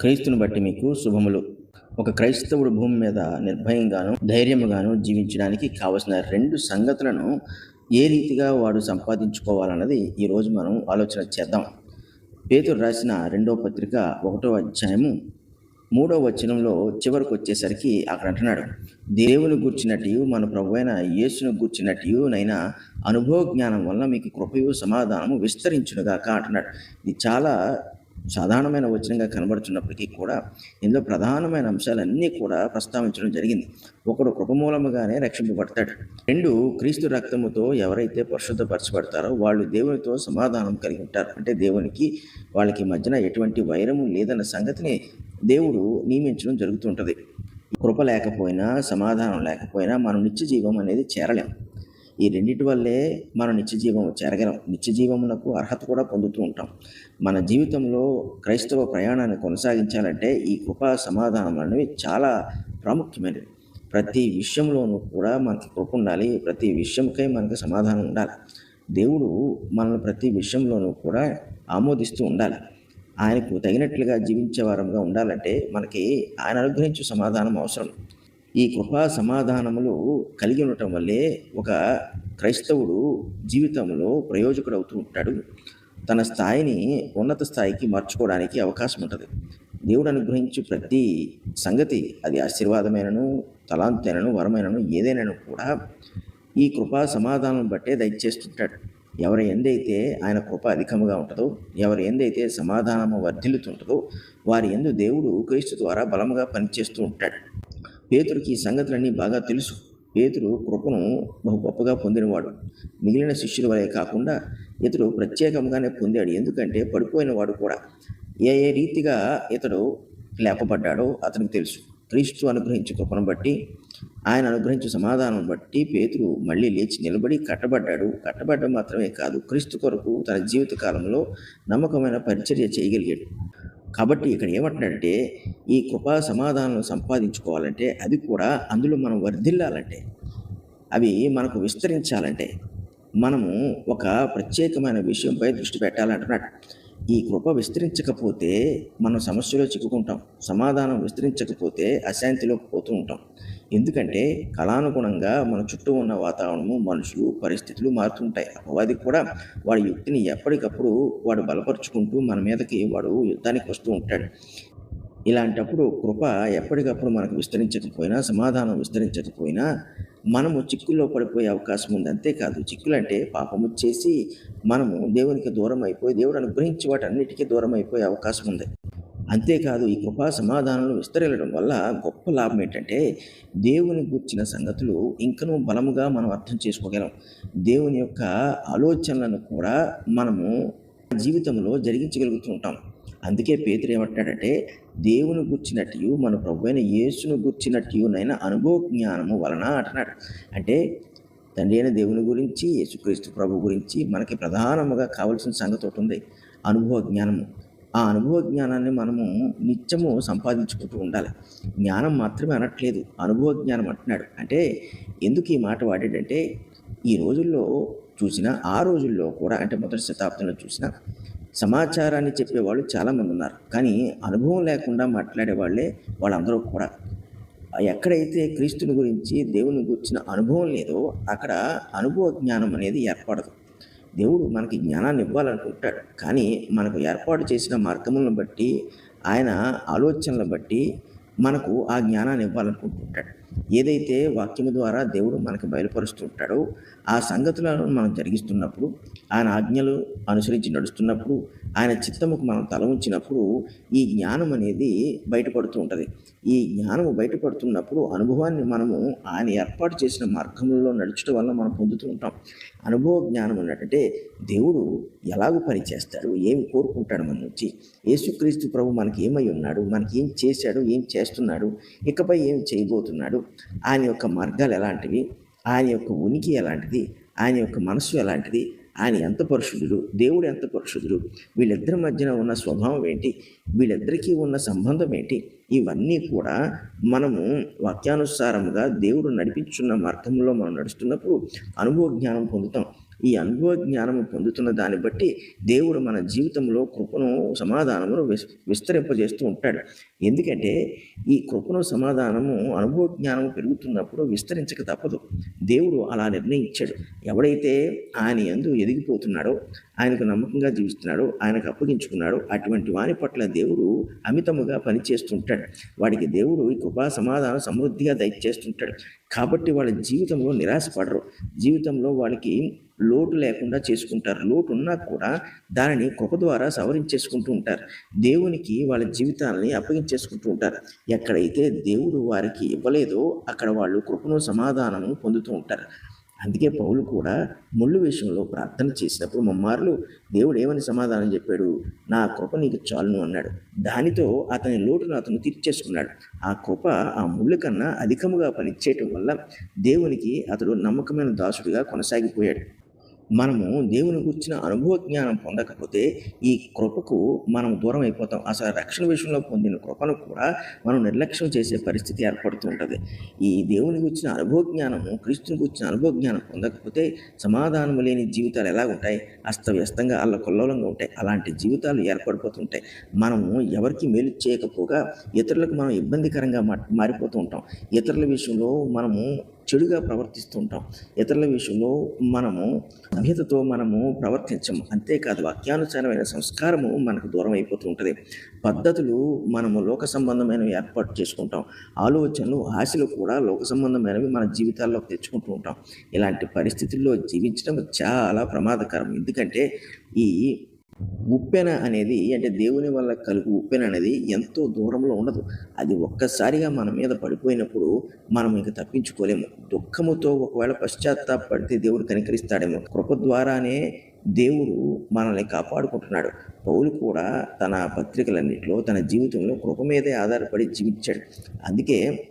క్రీస్తుని బట్టి మీకు శుభములు. ఒక క్రైస్తవుడు భూమి మీద నిర్భయంగాను ధైర్యముగాను జీవించడానికి కావలసిన రెండు సంగతులను ఏ రీతిగా వాడు సంపాదించుకోవాలన్నది ఈరోజు మనం ఆలోచన చేద్దాం. పేతురు రాసిన రెండో పత్రిక ఒకటో అధ్యాయము మూడో వచనంలో చివరికి వచ్చేసరికి అక్కడ అంటున్నాడు దేవుని గూర్చినట్టు మన ప్రభు అయిన యేసును గూర్చినట్టు నైనా అనుభవ జ్ఞానం వల్ల మీకు కృపయు సమాధానము విస్తరించునుగాక అంటున్నాడు. ఇది చాలా సాధారణమైన వచనంగా కనబడుతున్నప్పటికీ కూడా ఇందులో ప్రధానమైన అంశాలన్నీ కూడా ప్రస్తావించడం జరిగింది. ఒకడు కృపమూలముగానే రక్షింపబడతాడు. రెండు క్రీస్తు రక్తముతో ఎవరైతే పరిశుద్ధపరచబడతారో వాళ్ళు దేవునితో సమాధానం కలిగి ఉంటారు. అంటే దేవునికి వాళ్ళకి మధ్యన ఎటువంటి వైరము లేదన్న సంగతిని దేవుడు నియమించడం జరుగుతుంటుంది కృప లేకపోయినా సమాధానం లేకపోయినా మనం నిత్య జీవం అనేది చేరలేం. ఈ రెండింటి వల్లే మనం నిత్య జీవం చేరగలం నిత్య అర్హత కూడా పొందుతూ ఉంటాం. మన జీవితంలో క్రైస్తవ ప్రయాణాన్ని కొనసాగించాలంటే ఈ కృపా సమాధానం అనేవి చాలా ప్రాముఖ్యమైనవి. ప్రతి విషయంలోనూ కూడా మనకి కృప ఉండాలి. ప్రతి విషయంకై మనకి సమాధానం ఉండాలి. దేవుడు మనల్ని ప్రతి విషయంలోనూ కూడా ఆమోదిస్తూ ఉండాలి. ఆయనకు తగినట్లుగా జీవించే వారంగా ఉండాలంటే మనకి ఆయన అనుగ్రహించే సమాధానం అవసరం. ఈ కృపా సమాధానములు కలిగి ఉండటం వల్లే ఒక క్రైస్తవుడు జీవితంలో ప్రయోజకుడు అవుతూ ఉంటాడు. తన స్థాయిని ఉన్నత స్థాయికి మార్చుకోవడానికి అవకాశం ఉంటుంది. దేవుడు అనుగ్రహించు ప్రతి సంగతి అది ఆశీర్వాదమైనను తలాంతైనను వరమైనను ఏదైనాను కూడా ఈ కృపా సమాధానం బట్టే దయచేస్తుంటాడు. ఎవరి ఎందైతే ఆయన కృప అధికముగా ఉంటుందో ఎవరి ఎందైతే సమాధానము వర్ధిల్లుతుంటుందో వారి ఎందు దేవుడు క్రీస్తు ద్వారా బలముగా పనిచేస్తూ ఉంటాడు. పేతుడికి ఈ సంగతులన్నీ బాగా తెలుసు. పేతుడు కృపను బహు గొప్పగా పొందినవాడు. మిగిలిన శిష్యుల వలె కాకుండా ఇతడు ప్రత్యేకంగానే పొందాడు. ఎందుకంటే పడిపోయిన వాడు కూడా ఏ ఏ రీతిగా ఇతడు లేపబడ్డాడో అతనికి తెలుసు. క్రీస్తు అనుగ్రహించే కృపను బట్టి ఆయన అనుగ్రహించే సమాధానం బట్టి పేతురు మళ్ళీ లేచి నిలబడి కట్టబడ్డాడు. కట్టబడ్డం మాత్రమే కాదు క్రీస్తు కొరకు తన జీవిత కాలంలో నమ్మకమైన పరిచర్య చేయగలిగాడు. కాబట్టి ఇక్కడ ఏమంటున్నాడంటే ఈ కృపా సమాధానం సంపాదించుకోవాలంటే అది కూడా అందులో మనం వర్ధిల్లాలంటే అవి మనకు విస్తరించాలంటే మనము ఒక ప్రత్యేకమైన విషయంపై దృష్టి పెట్టాలంటున్నాడు. ఈ కృప విస్తరించకపోతే మనం సమస్యలో చిక్కుకుంటాం సమాధానం విస్తరించకపోతే అశాంతిలోకి పోతూ ఉంటాం. ఎందుకంటే కళానుగుణంగా మన చుట్టూ ఉన్న వాతావరణము మనుషులు పరిస్థితులు మారుతుంటాయి. అపవాది కూడా వాడి యుక్తిని ఎప్పటికప్పుడు వాడు బలపరుచుకుంటూ మన మీదకి వాడు యుద్ధానికి వస్తూ ఉంటాడు. ఇలాంటప్పుడు కృప ఎప్పటికప్పుడు మనకు విస్తరించకపోయినా సమాధానం విస్తరించకపోయినా మనము చిక్కుల్లో పడిపోయే అవకాశం ఉంది. అంతేకాదు చిక్కులంటే పాపము చేసి మనము దేవునికి దూరం అయిపోయి దేవుడు అనుగ్రహించి వాటన్నిటికీ దూరం అయిపోయే అవకాశం ఉంది. అంతేకాదు ఈ కృపా సమాధానాలు విస్తరించడం వల్ల గొప్ప లాభం ఏంటంటే దేవుని గుర్చిన సంగతులు ఇంకనూ బలముగా మనం అర్థం చేసుకోగలం. దేవుని యొక్క ఆలోచనలను కూడా మనము జీవితంలో జరిగించగలుగుతూ ఉంటాం. అందుకే పేతురు ఏమంటాడంటే దేవుని గుర్చినట్టు మన ప్రభు అయిన యేసును గుర్చినట్టునైనా అనుభవ జ్ఞానము వలన అంటున్నాడు. అంటే తండ్రి అయిన దేవుని గురించి యేసుక్రీస్తు ప్రభు గురించి మనకి ప్రధానముగా కావలసిన సంగతి ఒకటి ఉంది. అనుభవ జ్ఞానము. ఆ అనుభవ జ్ఞానాన్ని మనము నిత్యము సంపాదించుకుంటూ ఉండాలి. జ్ఞానం మాత్రమే అనట్లేదు అనుభవ జ్ఞానం అంటున్నాడు. అంటే ఎందుకు ఈ మాట వాడాడంటే ఈ రోజుల్లో చూసిన ఆ రోజుల్లో కూడా అంటే మొదటి శతాబ్దంలో చూసిన సమాచారాన్ని చెప్పేవాళ్ళు చాలామంది ఉన్నారు. కానీ అనుభవం లేకుండా మాట్లాడే వాళ్ళే వాళ్ళందరూ కూడా. ఎక్కడైతే క్రీస్తుని గురించి దేవుని గురించిన అనుభవం లేదో అక్కడ అనుభవ జ్ఞానం అనేది ఏర్పడదు. దేవుడు మనకి జ్ఞానాన్ని ఇవ్వాలనుకుంటాడు. కానీ మనకు ఏర్పాటు చేసిన మార్గములను బట్టి ఆయన ఆలోచనలు బట్టి మనకు ఆ జ్ఞానాన్ని ఇవ్వాలనుకుంటుంటాడు. ఏదైతే వాక్యము ద్వారా దేవుడు మనకి బయలుపరుస్తుంటాడో ఆ సంగతులను మనం జరిగిస్తున్నప్పుడు ఆయన ఆజ్ఞలు అనుసరించి నడుస్తున్నప్పుడు ఆయన చిత్తముకు మనం తల ఉంచినప్పుడు ఈ జ్ఞానం అనేది బయటపడుతూ ఉంటుంది. ఈ జ్ఞానము బయటపడుతున్నప్పుడు అనుభవాన్ని మనము ఆయన ఏర్పాటు చేసిన మార్గంలో నడుచడం వల్ల మనం పొందుతూ ఉంటాం. అనుభవ జ్ఞానం అన్నట్టే దేవుడు ఎలాగో పని చేస్తాడు ఏమి కోరుకుంటాడు మన నుంచి? యేసుక్రీస్తు ప్రభు మనకి ఏమై ఉన్నాడు? మనకి ఏం చేశాడు? ఏం చేస్తున్నాడు? ఇకపై ఏం చేయబోతున్నాడు? ఆయన యొక్క మార్గాలు ఎలాంటివి? ఆయన యొక్క ఉనికి ఎలాంటిది? ఆయన యొక్క మనస్సు ఎలాంటిది? ఆయన ఎంత పరిశుద్ధుడు? దేవుడు ఎంత పరిశుద్ధుడు? వీళ్ళిద్దరి మధ్యన ఉన్న స్వభావం ఏంటి? వీళ్ళిద్దరికీ ఉన్న సంబంధం ఏంటి? ఇవన్నీ కూడా మనము వాక్యానుసారముగా దేవుడు నడిపించున్న మార్గంలో మనం నడుస్తున్నప్పుడు అనుభవ జ్ఞానం పొందుతాం. ఈ అనుభవ జ్ఞానము పొందుతున్న దాన్ని బట్టి దేవుడు మన జీవితంలో కృపను సమాధానమును విస్ విస్తరింపజేస్తూ ఉంటాడు. ఎందుకంటే ఈ కృపను సమాధానము అనుభవ జ్ఞానము పెరుగుతున్నప్పుడు విస్తరించక తప్పదు. దేవుడు అలా నిర్ణయించాడు. ఎవడైతే ఆయన ఎందు ఎదిగిపోతున్నాడో ఆయనకు నమ్మకంగా జీవిస్తున్నాడో ఆయనకు అప్పగించుకున్నాడో అటువంటి వాని పట్ల దేవుడు అమితముగా పనిచేస్తుంటాడు. వాడికి దేవుడు ఈ కృపా సమాధానం సమృద్ధిగా దయచేస్తుంటాడు. కాబట్టి వాళ్ళ జీవితంలో నిరాశపడరు. జీవితంలో వాళ్ళకి లోటు లేకుండా చేసుకుంటారు. లోటు ఉన్నా కూడా దానిని కృప ద్వారా సవరించేసుకుంటూ ఉంటారు. దేవునికి వాళ్ళ జీవితాలని అప్పగించేసుకుంటూ ఉంటారు. ఎక్కడైతే దేవుడు వారికి ఇవ్వలేదో అక్కడ వాళ్ళు కృపను సమాధానము పొందుతూ ఉంటారు. అందుకే పౌలు కూడా ముళ్ళు విషయంలో ప్రార్థన చేసినప్పుడు మమ్మార్లు దేవుడు ఏమని సమాధానం చెప్పాడు? నా కృప నీకు చాలును అన్నాడు. దానితో అతని లోటును అతను తీర్చేసుకున్నాడు. ఆ కృప ఆ ముళ్ళు కన్నా అధికముగా పనిచేయటం వల్ల దేవునికి అతడు నమ్మకమైన దాసుడిగా కొనసాగిపోయాడు. మనము దేవుని గురించిన అనుభవ జ్ఞానం పొందకపోతే ఈ కృపకు మనం దూరం అయిపోతాం. అసలు రక్షణ విషయంలో పొందిన కృపను కూడా మనం నిర్లక్ష్యం చేసే పరిస్థితి ఏర్పడుతూ ఉంటుంది. ఈ దేవుని గురించిన అనుభవ జ్ఞానము క్రీస్తుని గురించిన అనుభవ జ్ఞానం పొందకపోతే సమాధానం లేని జీవితాలు ఎలా ఉంటాయి? అస్తవ్యస్తంగా అల్లకొల్లోలంగా ఉంటాయి. అలాంటి జీవితాలు ఏర్పడిపోతుంటాయి. మనము ఎవరికి మేలు చేయకపోగా ఇతరులకు మనం ఇబ్బందికరంగా మారిపోతూ ఉంటాం. ఇతరుల విషయంలో మనము చెడుగా ప్రవర్తిస్తూ ఉంటాం ఇతరుల విషయంలో మనము సభ్యతతో మనము ప్రవర్తించము. అంతేకాదు వాక్యానుసారమైన సంస్కారము మనకు దూరం అయిపోతూ ఉంటుంది. పద్ధతులు మనము లోక సంబంధమైనవి ఏర్పాటు చేసుకుంటాం. ఆలోచనలు ఆశలు కూడా లోక సంబంధమైనవి మన జీవితాల్లోకి తెచ్చుకుంటూ ఉంటాం. ఇలాంటి పరిస్థితుల్లో జీవించడం చాలా ప్రమాదకరం. ఎందుకంటే ఈ ఉప్పెన అనేది అంటే దేవుని వల్ల కలుగు ఉప్పెన అనేది ఎంతో దూరంలో ఉండదు. అది ఒక్కసారిగా మన మీద పడిపోయినప్పుడు మనం ఇంక తప్పించుకోలేము. దుఃఖముతో ఒకవేళ పశ్చాత్తాపడితే దేవుడు కనికరిస్తాడేమో. కృప ద్వారానే దేవుడు మనల్ని కాపాడుకుంటున్నాడు. పౌలు కూడా తన పత్రికలన్నింటిలో తన జీవితంలో కృప మీదే ఆధారపడి జీవించాడు. అందుకే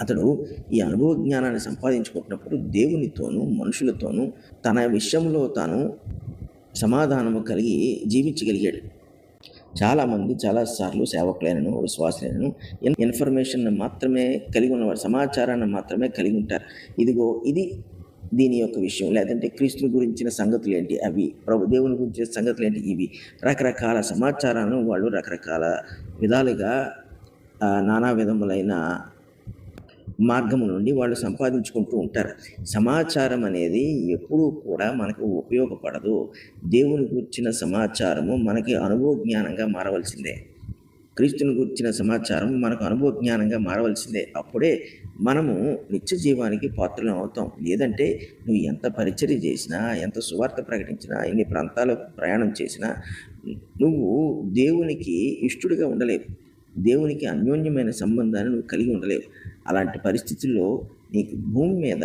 అతడు ఈ అనుభవ జ్ఞానాన్ని సంపాదించుకుంటున్నప్పుడు దేవునితోనూ మనుషులతోనూ తన విషయంలో తాను సమాధానము కలిగి జీవించగలిగాడు. చాలామంది చాలాసార్లు సేవకులైనను విశ్వాసులైనను ఇన్ఫర్మేషన్ మాత్రమే కలిగి ఉన్నవారు సమాచారాన్ని మాత్రమే కలిగి ఉంటారు. ఇదిగో ఇది దీని యొక్క విషయం. లేదంటే క్రీస్తుని గురించిన సంగతులు ఏంటి? అవి ప్రభు దేవుని గురించిన సంగతులు ఏంటి? ఇవి. రకరకాల సమాచారాన్ని వాళ్ళు రకరకాల విధాలుగా నానా విధములైన మార్గము నుండి వాళ్ళు సంపాదించుకుంటూ ఉంటారు. సమాచారం అనేది ఎప్పుడూ కూడా మనకు ఉపయోగపడదు. దేవుని గురించిన సమాచారము మనకి అనుభవ జ్ఞానంగా మారవలసిందే. క్రీస్తుని గురించిన సమాచారం మనకు అనుభవ జ్ఞానంగా మారవలసిందే. అప్పుడే మనము నిత్య జీవానికి పాత్రలు అవుతాం. లేదంటే నువ్వు ఎంత పరిచర్య చేసినా ఎంత సువార్త ప్రకటించినా ఎన్ని ప్రాంతాలకు ప్రయాణం చేసినా నువ్వు దేవునికి ఇష్టడుగా ఉండలేవు. దేవునికి అన్యోన్యమైన సంబంధాన్ని నువ్వు కలిగి ఉండలేవు. అలాంటి పరిస్థితుల్లో నీకు భూమి మీద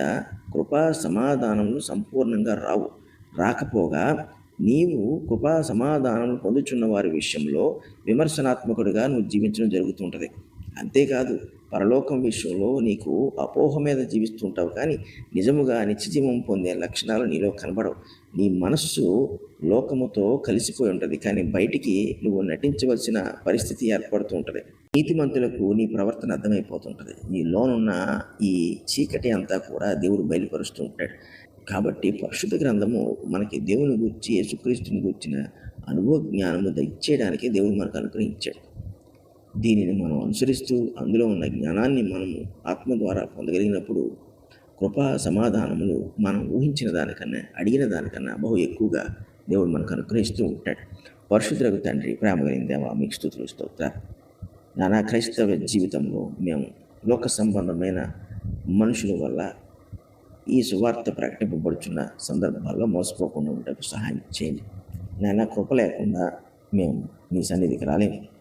కృపా సమాధానములు సంపూర్ణంగా రావు. రాకపోగా నీవు కృపా సమాధానం పొందుచున్న వారి విషయంలో విమర్శనాత్మకుడిగా నువ్వు జీవించడం జరుగుతుంటుంది అంతేకాదు పరలోకం విషయంలో నీకు అపోహ మీద జీవిస్తుంటావు కానీ నిజముగా నిత్యజీవం పొందే లక్షణాలు నీలో కనబడవు. నీ మనస్సు లోకముతో కలిసిపోయి ఉంటుంది కానీ బయటికి నువ్వు నటించవలసిన పరిస్థితి ఏర్పడుతూ ఉంటుంది. నీతిమంతులకు నీ ప్రవర్తన అర్థమైపోతుంటుంది. నీ లోనున్న ఈ చీకటి అంతా కూడా దేవుడు బయలుపరుస్తూ ఉంటాడు. కాబట్టి పరిశుద్ధ గ్రంథము మనకి దేవుని గురించి యేసుక్రీస్తుని గురించిన అనుభవ జ్ఞానము దయచేయడానికి దేవుడు మనకు అనుగ్రహించాడు. దీనిని మనం అనుసరిస్తూ అందులో ఉన్న జ్ఞానాన్ని మనము ఆత్మ ద్వారా పొందగలిగినప్పుడు కృపా సమాధానములు మనం ఊహించిన దానికన్నా అడిగిన దానికన్నా బహు ఎక్కువగా దేవుడు మనకు అనుగ్రహిస్తూ ఉంటాడు. పరిశుద్ధులకు తండ్రి ప్రేమ కలిగిన మీకు స్థుతులు స్తోత్ర నానా క్రైస్తవ జీవితంలో మేము లోక సంబంధమైన మనుషుల వల్ల ఈ సువార్త ప్రకటింపబడుచున్న సందర్భాల్లో మోసపోకుండా ఉండటకు సహాయం చేయండి. నానా కృప లేకుండా మేము మీ సన్నిధికి రాలేము.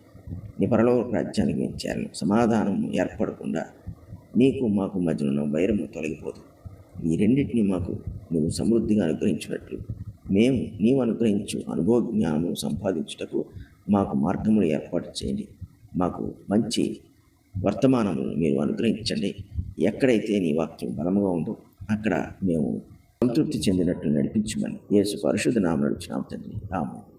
నీ పరలోక రాజ్యానికి మేము సమాధానం ఏర్పడకుండా నీకు మాకు మధ్య ఉన్న వైరము తొలగిపోదు. ఈ రెండింటిని మాకు నువ్వు సమృద్ధిగా అనుగ్రహించినట్లు. మేము నీవు అనుగ్రహించు అనుభవ జ్ఞానము సంపాదించుటకు మాకు మార్గములు ఏర్పాటు చేయండి. మాకు మంచి వర్తమానములను మీరు అనుగ్రహించండి. ఎక్కడైతే నీ వాక్యం బలముగా ఉందో అక్కడ మేము సంతృప్తి చెందినట్లు నడిపించమని యేసు పరిశుద్ధ నామం నడిచిన తండ్రి. ఆమె